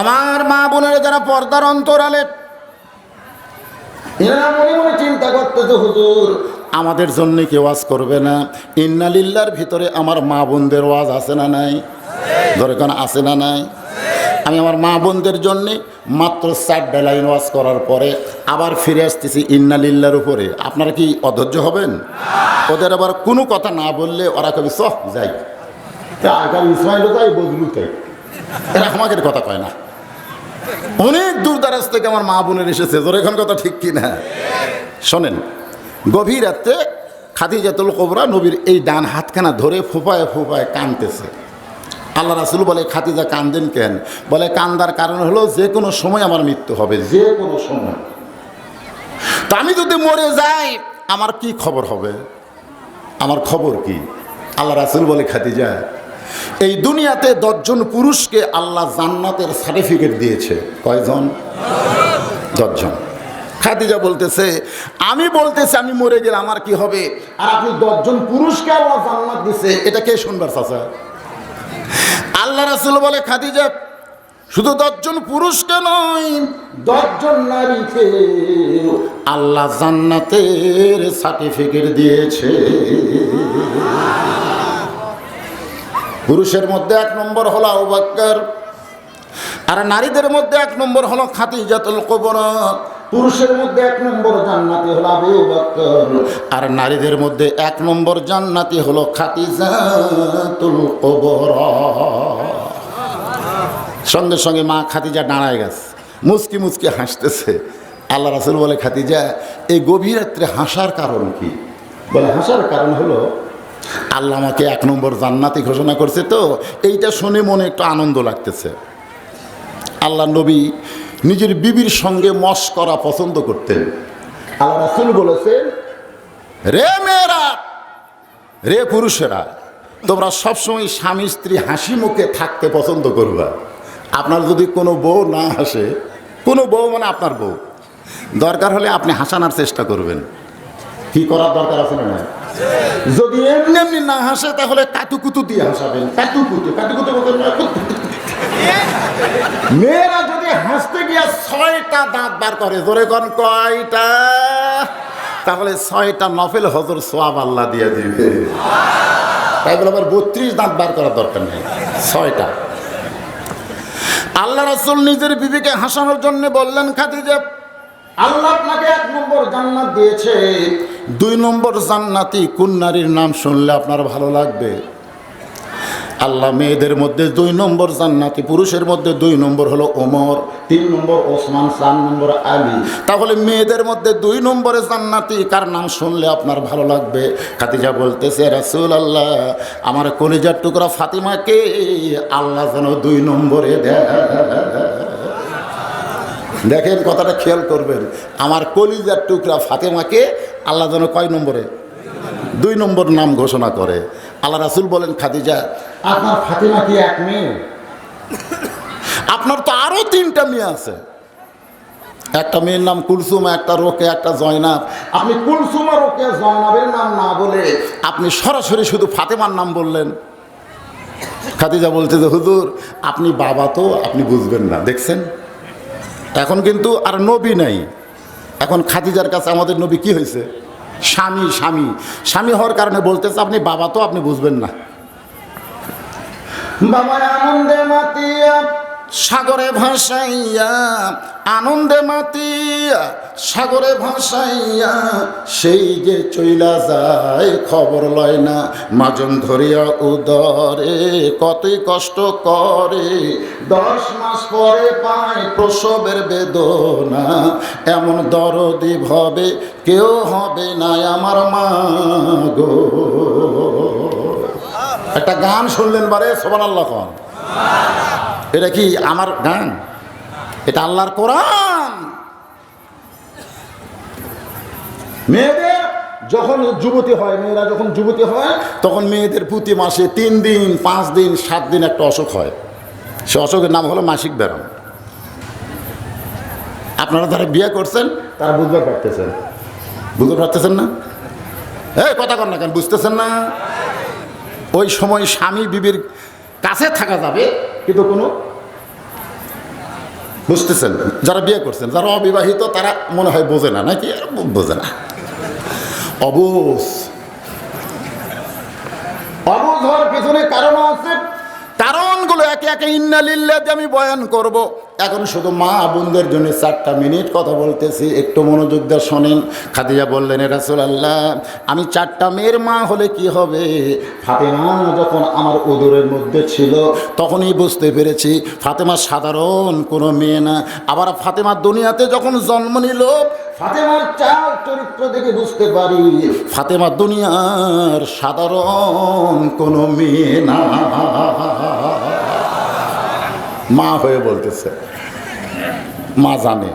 আমার মা বোনের যারা পর্দার অন্তরালে এরা মনে চিন্তা করতেছে, হুজুর, আমাদের জন্য কেউ ওয়াজ করবে না। ইন্নালিল্লার ভিতরে আমার মা বোনদের ওয়াজ আছে না নাই? ধরে কেন আছে না নাই? আমি আমার মা বোনদের জন্যে মাত্র চারটা লাইন ওয়াজ করার পরে আবার ফিরে আসতেছি ইন্নালিল্লার উপরে। আপনারা কি অধৈর্য হবেন? ওদের আবার কোনো কথা না বললে ওরা কবি, সহ, যাই। ইসমাইলও তাই বদলু তাই। এরা আমাদের কথা কয় না। অনেক দূর দারাজ থেকে আমার মা বোনের এসেছে। তোর এখন কথা ঠিক কি না শোনেন, গভীর রাত্রে খাদিজাতুল কোবরা নবীর এই ডান হাতখানা ধরে ফুপায় ফুপায় কানতেছে। আল্লাহ রাসুল বলে খাতিজা কান্দেন কেন? বলে, কান্দার কারণ হলো যে কোনো সময় আমার মৃত্যু হবে, যে কোনো সময়। তা আমি যদি মরে যাই, আমার কি খবর হবে? আমার খবর কি? আল্লাহ রাসুল বলে খাতিজা এই দুনিয়াতে দশজন পুরুষকে আল্লাহ জান্নাতের সার্টিফিকেট দিয়েছে। কয়জন? দশজন। খাদিজা বলতেছে, আমি বলতেছি, আমি মরে গেলে আমার কি হবে? আর আপনি দশজন পুরুষকে আল্লাহ জান্নাত দিছে, এটা কে শুনবার চাচা? আল্লাহ রাসুল বলে, খাদিজা, শুধু দশজন পুরুষকে নয়, দশজন নারীকে আল্লাহ জান্নাতের সার্টিফিকেট দিয়েছে। পুরুষের মধ্যে এক নম্বর হলো আবাক্কার আর নারীদের মধ্যে এক নম্বর হলো খাতিজাতুল কোবরা। পুরুষের মধ্যে এক নম্বর জান্নাতি হলো আবু আর নারীদের মধ্যে এক নম্বর জান্নাতি হলো খাতিজাতুল কোবরা। সঙ্গে সঙ্গে মা খাতিজা দাঁড়ায় গেছে, মুচকি মুচকি হাসতেছে। আল্লাহ রাসুল বলে খাতিজা এই গভীর রাত্রে হাসার কারণ কি? বলে, হাসার কারণ হলো আল্লাহ আমাকে এক নম্বর জান্নাতি ঘোষণা করছে তো, এইটা শুনে মনে একটু আনন্দ লাগতেছে। আল্লাহ নবী নিজের বিবির সঙ্গে মস করা পছন্দ করতেন। আল্লাহ রাসুল বলেছেন, রে মেয়েরা, রে পুরুষেরা, তোমরা সবসময় স্বামী স্ত্রী হাসি মুখে থাকতে পছন্দ করবা। আপনার যদি কোনো বউ না হাসে, কোনো বউ মানে আপনার বউ। দরকার হলে আপনি হাসানোর চেষ্টা করবেন। কি করার দরকার আছে না যদি এমনি এমনি না হাসে তাহলে কাতুকুতু দিয়ে হাসাবেন। বলতে না, মেয়েরা যদি হাসতে গিয়ে ছয়টা দাঁত বার করে জোরে কোন কয়টা? তাহলে ছয়টা নফেল হজর সোয়াব আল্লাহ দিয়ে দিবে। তাই বলে আবার বত্রিশ দাঁত বার করার দরকার নেই ছয়টা। আল্লাহ রাসুল নিজের বিবিকে হাসানোর জন্য বললেন খাদিজা আল্লাহ আপনাকে এক নম্বর জান্নাত দিয়েছে। দুই নম্বর জান্নাতি কোন নারীর নাম শুনলে আপনার ভালো লাগবে? আল্লাহ মেয়েদের মধ্যে দুই নম্বর জান্নাতি, পুরুষের মধ্যে দুই নম্বর হলো ওমর, তিন নম্বর ওসমান, চার নম্বর আলী। তাহলে মেয়েদের মধ্যে দুই নম্বরে জান্নাতি কার নাম শুনলে আপনার ভালো লাগবে? খাতিজা বলতেছে রাসুল আল্লাহ আমার কলিজার টুকরা ফাতিমাকে আল্লাহ যেন দুই নম্বরে দেখেন কথাটা খেয়াল করবেন, আমার কলিজার টুকরা ফাতেমাকে আল্লাহ যেন কয় নম্বরে? দুই নম্বর নাম ঘোষণা করে। আল্লাহ রাসুল বলেন, খাদিজা, আপনার ফাতেমা কি এক মেয়ে? আপনার তো আরও তিনটা মেয়ে আছে। একটা মেয়ের নাম কুলসুমা, একটা রোকে একটা জয়নাব। আপনি কুলসুমা রোকে জয়নাবের নাম না বলে আপনি সরাসরি শুধু ফাতেমার নাম বললেন। খাদিজা বলছে যে, হুজুর, আপনি বাবা তো, আপনি বুঝবেন না। দেখছেন? এখন কিন্তু আর নবী নাই। এখন খাদিজার কাছে আমাদের নবী কি হয়েছে? স্বামী স্বামী। স্বামী হওয়ার কারণে বলতেছে, আপনি বাবা তো আপনি বুঝবেন না। বাবা আনন্দে মাতিয়া সাগরে ভাসাইয়া, আনন্দে মাতিয়া, সাগরে ভাসাইয়া, সেই যে চইলা যায়, খবর লয় না, মাজন ধরিয়া উদরে, কতই কষ্ট করে। দশ মাস পরে পায় প্রসবের বেদনা, এমন দরদি ভবে কেউ হবে না আমার মা গো। একটা গান শুনলেন বারে সোবান আল্লাহ খান এটা কি আমার গান? এটা আল্লাহর কোরআন। মেয়েদের যখন যুবতী হয়, মেয়েরা যখন যুবতী হয়, তখন মেয়েদের প্রতি মাসে তিন দিন, পাঁচ দিন, সাত দিন একটা অসুখ হয়। সে অসুখের নাম হলো মাসিক ব্যায়াম আপনারা যারা বিয়ে করছেন, তারা বুঝতে পারতেছেন। বুঝতে পারতেছেন না? এই, কথা কর না কেন, বুঝতেছেন না? ওই সময় স্বামী, বিবির কাছে থাকা যাবে, কিন্তু কোনো বুঝতেছেন? যারা বিয়ে করছেন, যারা অবিবাহিত, তারা মনে হয় বোঝে না, নাকি? বোঝে না। অবুজ অবুজ হওয়ার পিছনে কারণ আছে। কারণগুলো একে একে ইন্নালিল্লাতে আমি বয়ান করব। এখন শুধু মা বোনদের জন্য চারটা মিনিট কথা বলতেছি, একটু মনোযোগ দিয়ে শোনেন। খাদিজা বললেন রাসুল আল্লাহ আমি চারটা মেয়ের মা হলে কি হবে? ফাতেমা যখন আমার উদরের মধ্যে ছিল, তখনই বুঝতে পেরেছি ফাতেমা সাধারণ কোনো মেয়ে না। আবার ফাতেমা দুনিয়াতে যখন জন্ম নিল, ফাতেমার চাল চরিত্র দেখে বুঝতে পারি, ফাতেমা দুনিয়ার সাধারণ কোনো মেয়ে না। মা হয়ে বলতেছে মা জানে।